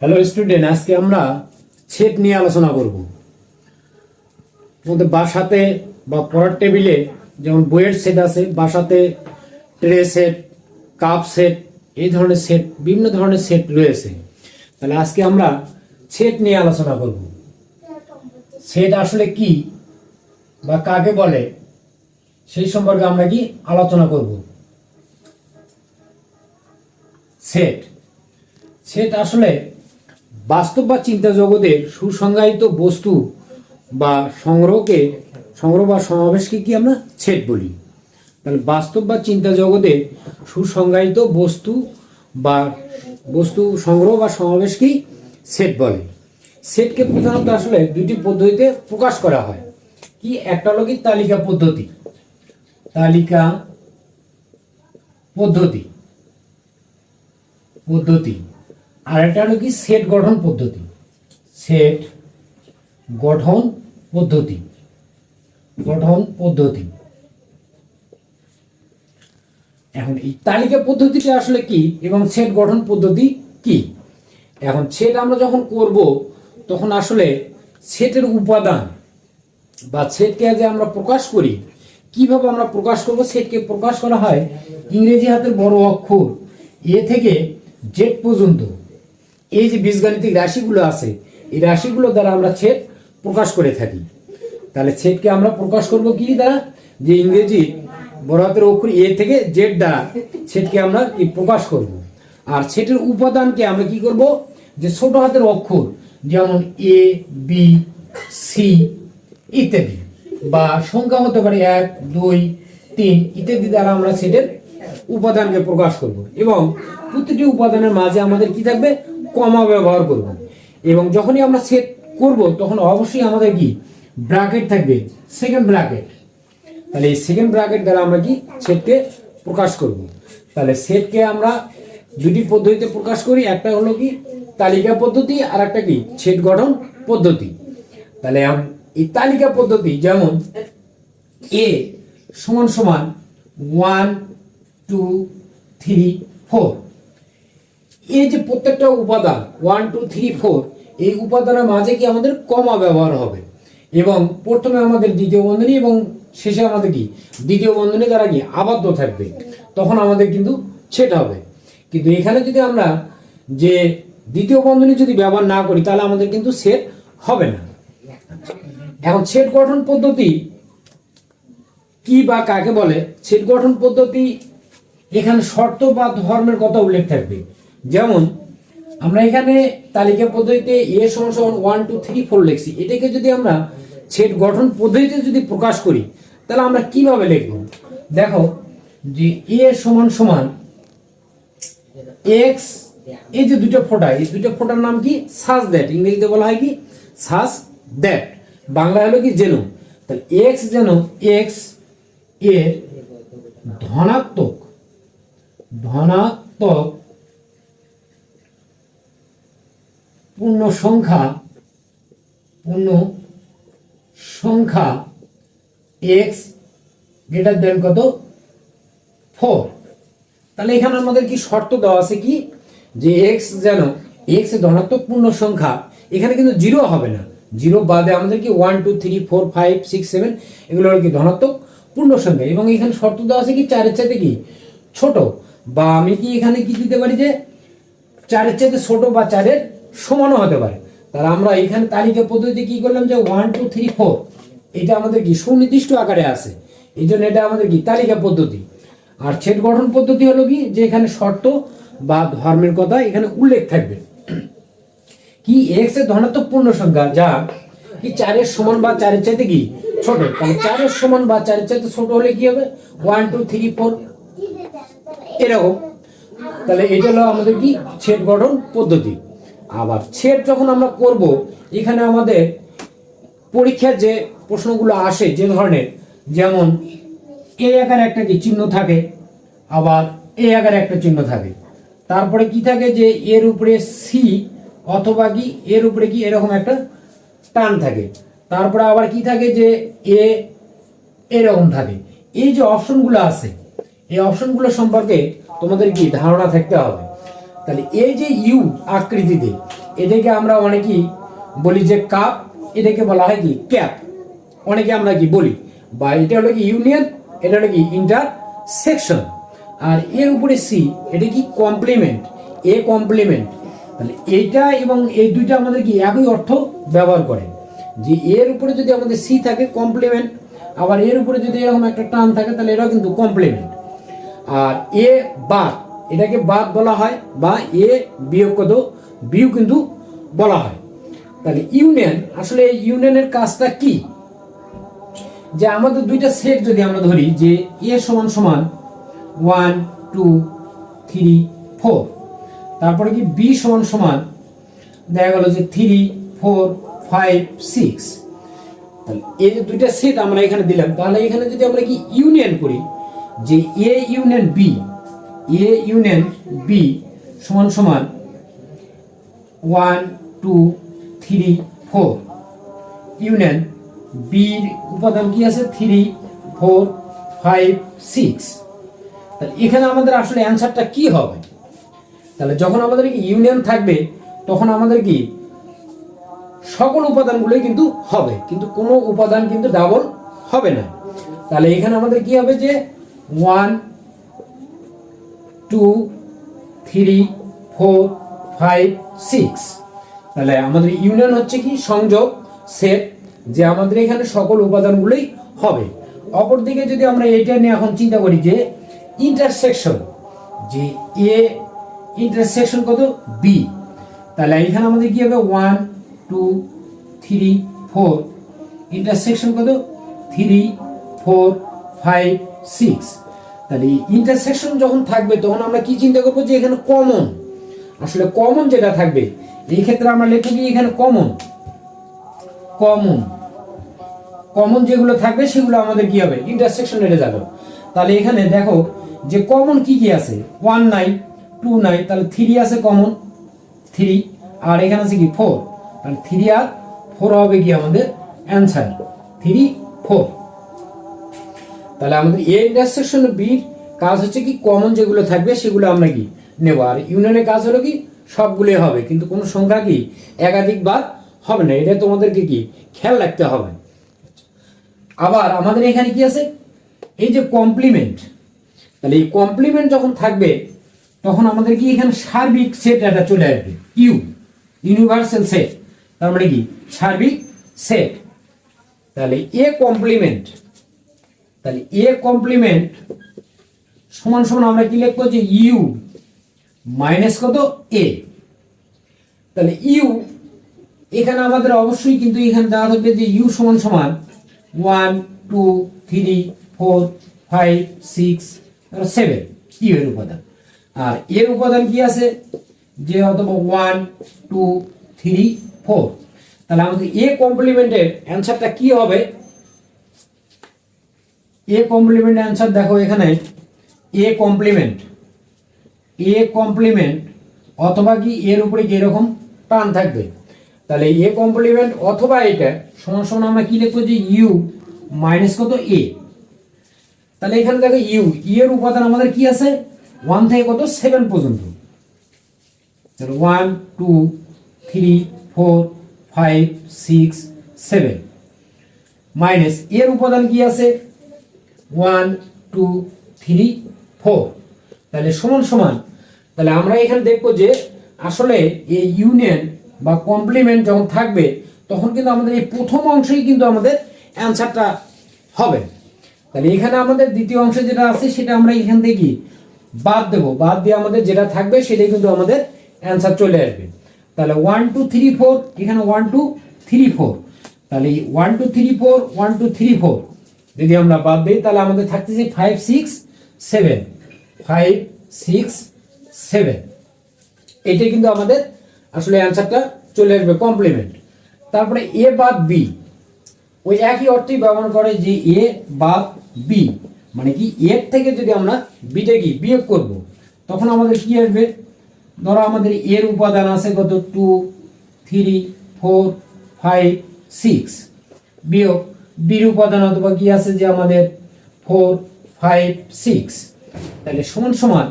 Hello student আজকে আমরা ছেদ নিয়ে আলোচনা করব। আমাদের বাসাতে বা পড়ার টেবিলে যেমন বইয়ের সেট আছে, বাসাতে ট্রে সেট কাপ সেট এই ধরনের সেট বিভিন্ন ধরনের সেট রয়েছে। তাহলে আজকে আমরা সেট নিয়ে আলোচনা করব। সেট আসলে কি বা কাকে বলে, সেই সম্পর্কে আমরা কি আলোচনা করব? সেট সেট আসলে বাস্তব বা চিন্তা জগতের সুসংজ্ঞায়িত বস্তু বা সংগ্রহকে, সংগ্রহ বা সমাবেশকে কি আমরা সেট বলি? তাহলে বাস্তব বা চিন্তা জগতে সুসংজ্ঞায়িত বস্তু বা বস্তু সংগ্রহ বা সমাবেশকেই সেট বলে। সেটকে প্রধানত আসলে দুটি পদ্ধতিতে প্রকাশ করা হয়। কি একটা হলো তালিকা পদ্ধতি? তালিকা পদ্ধতি। পদ্ধতি। আর একটা হলো কি সেট গঠন পদ্ধতি। সেট গঠন পদ্ধতি। গঠন পদ্ধতি। এখন এই তালিকা পদ্ধতিটা আসলে কি এবং সেট গঠন পদ্ধতি কি? এখন সেট আমরা যখন করব, তখন আসলে সেটের উপাদান বা সেটকে যে আমরা প্রকাশ করি, কীভাবে আমরা প্রকাশ করব সেটকে প্রকাশ করা হয় ইংরেজি হাতের বড় অক্ষর। এ থেকে জেড পর্যন্ত। এই যে বীজগাণিতিক রাশিগুলো আছে, এই রাশিগুলো দ্বারা আমরা ছেদ প্রকাশ করে থাকি। তাহলে ছেদকে আমরা প্রকাশ করব কি দ্বারা? যে ইংরেজি বড় হাতের অক্ষর এ থেকে জেড দ্বারা ছেদকে আমরা কি প্রকাশ করব। আর ছেটের উপাদানকে আমরা কি করব? যে ছোট হাতের অক্ষর, যেমন এ, বি, সি ইত্যাদি, বা সংখ্যা হতে পারে এক, দুই, তিন ইত্যাদি দ্বারা আমরা সেটের উপাদানকে প্রকাশ করব। এবং প্রতিটি উপাদানের মাঝে আমাদের কি থাকবে? কমা ব্যবহার করব। এবং যখনই আমরা সেট করব, তখন অবশ্যই আমাদের কি? ব্র্যাকেট থাকবে সেকেন্ড ব্র্যাকেট তাহলে এই সেকেন্ড ব্র্যাকেট দ্বারা আমরা কি? সেটকে প্রকাশ করব। তাহলে সেটকে আমরা দুটি পদ্ধতিতে প্রকাশ করি, একটা হলো কি? তালিকা পদ্ধতি, আর একটা কি? সেট গঠন পদ্ধতি। তাহলে এই তালিকা পদ্ধতি যেমন এ সমান সমান ওয়ান টু থ্রি ফোর এই যে প্রত্যেকটা উপাদান ওয়ান টু থ্রি ফোর এই উপাদানের মাঝে কি আমাদের কমা ব্যবহার হবে? এবং প্রথমে আমাদের দ্বিতীয় বন্ধনী এবং শেষে আমাদের কি? দ্বিতীয় বন্ধনী দ্বারা কি আবদ্ধ থাকবে? তখন আমাদের কিন্তু ছেট হবে। কিন্তু এখানে যদি আমরা যে দ্বিতীয় বন্ধনী যদি ব্যবহার না করি, তাহলে আমাদের কিন্তু সেট হবে না। এখন সেট গঠন পদ্ধতি কি বা কাকে বলে? সেট গঠন পদ্ধতি এখানে শর্ত বা ধর্মের কথা উল্লেখ থাকবে। যেমন, আমরা এখানে তালিকা পদ্ধতিতে এ সমান সমান ওয়ান টু থ্রি ফোর লিখছি। এটাকে যদি আমরা সেট গঠন পদ্ধতিতে যদি প্রকাশ করি, তাহলে আমরা কীভাবে লিখব? দেখো, যে এ সমান সমান এক্স এই যে দুটো ফোঁটা, এই দুটো ফোটার নাম কি? Such that. ইংরেজিতে বলা হয় কি? Such that. বাংলা হলো কি? যেন। তাহলে এক্স যেন এক্সের ধনাত্মক ধনাত্মক পূর্ণ সংখ্যা পূর্ণ সংখ্যা এক্স গ্রেটার দেন কত? ফোর তাহলে এখানে আমাদের কি শর্ত দেওয়া আছে কি? যে এক্স যেন এক্স ধনাত্মক পূর্ণ সংখ্যা এখানে কিন্তু জিরো হবে না। জিরো বাদে আমাদের কি one two three four five six seven এগুলো হলো কি ধনাত্মক পূর্ণ সংখ্যা এবং এখানে শর্ত দেওয়া আছে কি? চারের চাইতে কি? ছোট। বা আমি কি এখানে কি দিতে পারি যে, চারের চাইতে ছোট বা চারের সমানও হতে পারে। তাহলে আমরা এখানে তালিকা পদ্ধতিতে কি করলাম যে ওয়ান টু থ্রি ফোর এটা আমাদের কি সুনির্দিষ্ট আকারে আছে। এই জন্য এটা আমাদের কি তালিকা পদ্ধতি। আর ছেদ গঠন পদ্ধতি হলো কি? যে এখানে শর্ত বা ধর্মের কথা এখানে উল্লেখ থাকবে। কি এক্সের ধনাত্মক পূর্ণ সংখ্যা? যা কি চারের সমান বা চারের চাইতে কি ছোট? তাহলে চারের সমান বা চারের চাইতে ছোট হলে কি হবে? ওয়ান টু থ্রি ফোর এরকম। তাহলে এটা হলো আমাদের কি ছেদ গঠন পদ্ধতি। আবার ছেদ যখন আমরা করব, এখানে আমাদের পরীক্ষার যে প্রশ্নগুলো আসে, যে ধরনের, যেমন এ আকারে একটা কি চিহ্ন থাকে, আবার এ আকারে একটা চিহ্ন থাকে। তারপরে কি থাকে যে এর উপরে সি অথবা কি এর উপরে কি এরকম একটা টান থাকে। তারপরে আবার কি থাকে যে এ এরকম থাকে। এই যে অপশনগুলো আছে, এই অপশনগুলো সম্পর্কে তোমাদের কি ধারণা থাকতে হবে? তাহলে এই যে ইউ আকৃতিতে, এটাকে আমরা অনেকেই বলি যে কাপ, এটাকে বলা হয় কি, ক্যাপ। অনেকে আমরা কি বলি? বা এটা হলো কি ইউনিয়ন, এটা হলো কি ইন্টারসেকশন। আর এর উপরে সি, এটা কি কমপ্লিমেন্ট? এ কমপ্লিমেন্ট। তাহলে এইটা এবং এই দুইটা আমাদের কি একই অর্থ ব্যবহার করে। যে এর উপরে যদি আমাদের সি থাকে কমপ্লিমেন্ট, আবার এর উপরে যদি এরকম একটা টান থাকে, তাহলে এটাও কিন্তু কমপ্লিমেন্ট। আর এ বাদ এটাকে বাদ বলা হয়, বা এ বিয়োগ বিয়োগ কিন্তু বলা হয়। তাহলে ইউনিয়ন, আসলে ইউনিয়নের কাজটা কি? যে আমাদের দুইটা সেট যদি আমরা ধরি, যে এ সমান সমান ওয়ান, টু, থ্রি, ফোর, তারপরে কি বি সমান সমান, দেখা গেল যে থ্রি, ফোর, ফাইভ, সিক্স। তাহলে এই যে দুইটা সেট আমরা এখানে দিলাম, তাহলে এখানে যদি আমরা কি ইউনিয়ন করি, যে A union B A union B সমান সমান one two three four union বির উপাদান কি আছে? থ্রি ফোর ফাইভ সিক্স তাহলে এখানে আমাদের আসলে অ্যান্সারটা কি হবে? তাহলে যখন আমাদের কি ইউনিয়ন থাকবে, তখন আমাদের কি সকল উপাদানগুলোই কিন্তু হবে। কিন্তু কোনো উপাদান কিন্তু ডাবল হবে না। তাহলে এখানে আমাদের কি হবে যে one two three four five six তাহলে আমাদের ইউনিয়ন হচ্ছে কি সংযোগ সেট যে আমাদের এখানে সকল উপাদানগুলোই হবে। অপরদিকে যদি আমরা এটা নিয়ে এখন চিন্তা করি যে ইন্টারসেকশন যে এ ইন্টারসেকশন কত? বি তাহলে এখানে আমাদের কি হবে? One two three four intersection কত? থ্রি ফোর ফাইভ সিক্স তাহলে ইন্টারসেকশন যখন থাকবে, তখন আমরা কি চিন্তা করব যে এখানে কমন আসলে কমন যেটা থাকবে, এই ক্ষেত্রে আমরা লিখে কি এখানে কমন কমন কমন যেগুলো থাকবে, সেগুলো আমাদের কি হবে? ইন্টারসেকশন এড়ে যাবে। তাহলে এখানে দেখো যে কমন কি কি আছে? ওয়ান নাই টু নাই তাহলে থ্রি আছে কমন থ্রি আর এখানে আছে কি? ফোর তাহলে থ্রি আর ফোর হবে কি আমাদের? অ্যান্সার থ্রি ফোর তাহলে আমাদের এ ইন্টারসেকশন বির কাজ হচ্ছে কি কমন যেগুলো থাকবে সেগুলো আমরা কি নেব? আর ইউনিয়নের কাজ হলো কি, সবগুলোই হবে, কিন্তু কোনো সংখ্যা কি একাধিকবার হবে না, এটা তোমাদেরকে কি খেয়াল রাখতে হবে। আবার আমাদের এখানে কি আছে? এই যে কমপ্লিমেন্ট তাহলে এই কমপ্লিমেন্ট যখন থাকবে, তখন আমাদের কি এখানে সার্বিক সেট একটা চলে আসবে ইউ ইউনিভার্সাল সেট তার মানে কি সার্বিক সেট তাহলে এ কমপ্লিমেন্ট তাহলে এ কমপ্লিমেন্ট সমান সমান আমরা কি লিখব যে ইউ মাইনাস কত? এ তাহলে ইউ এখানে আমাদের অবশ্যই কিন্তু এখানে দেওয়া থাকবে যে ইউ সমান সমান one two three four five six seven U এর উপাদান? আর এর উপাদান কি আছে? যে অথবা ওয়ান টু থ্রি ফোর তাহলে আমাদের এ কমপ্লিমেন্টের অ্যান্সারটা কি হবে? এ কমপ্লিমেন্ট অ্যান্সার দেখো এখানে। এ কমপ্লিমেন্ট এ কমপ্লিমেন্ট অথবা কি এর উপরে কি এরকম টান থাকবে? তাহলে এ কমপ্লিমেন্ট অথবা এটা, সমান সমান আমরা কি লিখব যে ইউ মাইনাস কত এ তাহলে এখানে দেখো ইউ এর উপাদান আমাদের কি আছে? ওয়ান থেকে কত? সেভেন পর্যন্ত। তাহলে one two three four five six seven minus এর উপাদান কি আছে? ওয়ান টু থ্রি ফোর তাহলে সমান সমান। তাহলে আমরা এখানে দেখব যে আসলে এই ইউনিয়ন বা কমপ্লিমেন্ট যখন থাকবে, তখন কিন্তু আমাদের এই প্রথম অংশেই কিন্তু আমাদের অ্যান্সারটা হবে। তাহলে এখানে আমাদের দ্বিতীয় অংশে যেটা আছে, সেটা আমরা এখান থেকে বাদ দেবো। বাদ দিয়ে আমাদের যেটা থাকবে, সেটাই কিন্তু আমাদের অ্যান্সার চলে আসবে। তাহলে ওয়ান টু থ্রি ফোর এখানে ওয়ান টু থ্রি ফোর তাহলে one two three four one two three four যদি আমরা বাদ দিই, তাহলে আমাদের থাকতেছে five six seven five six seven এটাই কিন্তু আমাদের আসলে অ্যান্সারটা চলে আসবে কমপ্লিমেন্ট তারপরে এ বাদ বি ওই একই অর্থই ব্যবহার করে যে এ বাদ বি মানে কি এর থেকে যদি আমরা বিটা কি, বিয়োগ করব, তখন আমাদের কি আসবে? ধরো আমাদের এর উপাদান আছে কত? Two three four five six বিয়োগ বির উপাদান অথবা কি আছে যে আমাদের ফোর ফাইভ সিক্স তাহলে সমান সমান,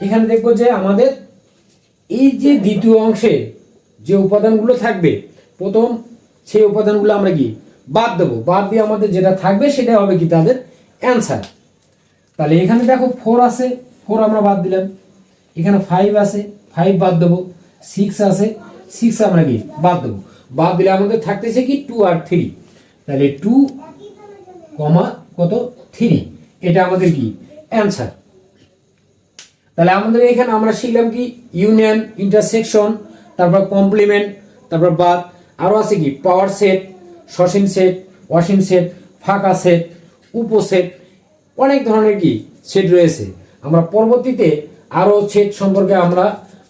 এখানে দেখব যে আমাদের এই যে দ্বিতীয় অংশে যে উপাদানগুলো থাকবে, প্রথম সেই উপাদানগুলো আমরা কি বাদ দেবো। বাদ দিয়ে আমাদের যেটা থাকবে সেটা হবে কি তাদের অ্যান্সার তাহলে এখানে দেখো ফোর আছে ফোর আমরা বাদ দিলাম। এখানে ফাইভ আছে ফাইভ বাদ দেবো। সিক্স আছে সিক্স আমরা কি বাদ দেবো। বাদ দিলে আমাদের থাকতেছে কি টু আর থ্রি তাহলে টু কমা কত? থ্রি এটা আমাদের কি? অ্যান্সার তাহলে আমাদের এখানে আমরা শিখলাম কি? ইউনিয়ন ইন্টারসেকশন তারপর কমপ্লিমেন্ট তারপর বাদ। আরও আছে কি? পাওয়ার সেট সসীম সেট অসীম সেট ফাঁকা সেট উপসেট। অনেক ধরনের কি? সেট রয়েছে। আমরা পরবর্তীতে আরও সেট সম্পর্কে আমরা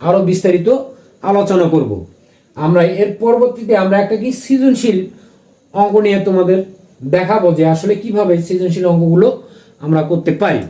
আরও বিস্তারিত আলোচনা করব। আমরা এর পরবর্তীতে আমরা একটা কি? সৃজনশীল অঙ্ক নিয়ে তোমাদের দেখাবো যে আসলে কীভাবে সৃজনশীল অঙ্কগুলো আমরা করতে পারি।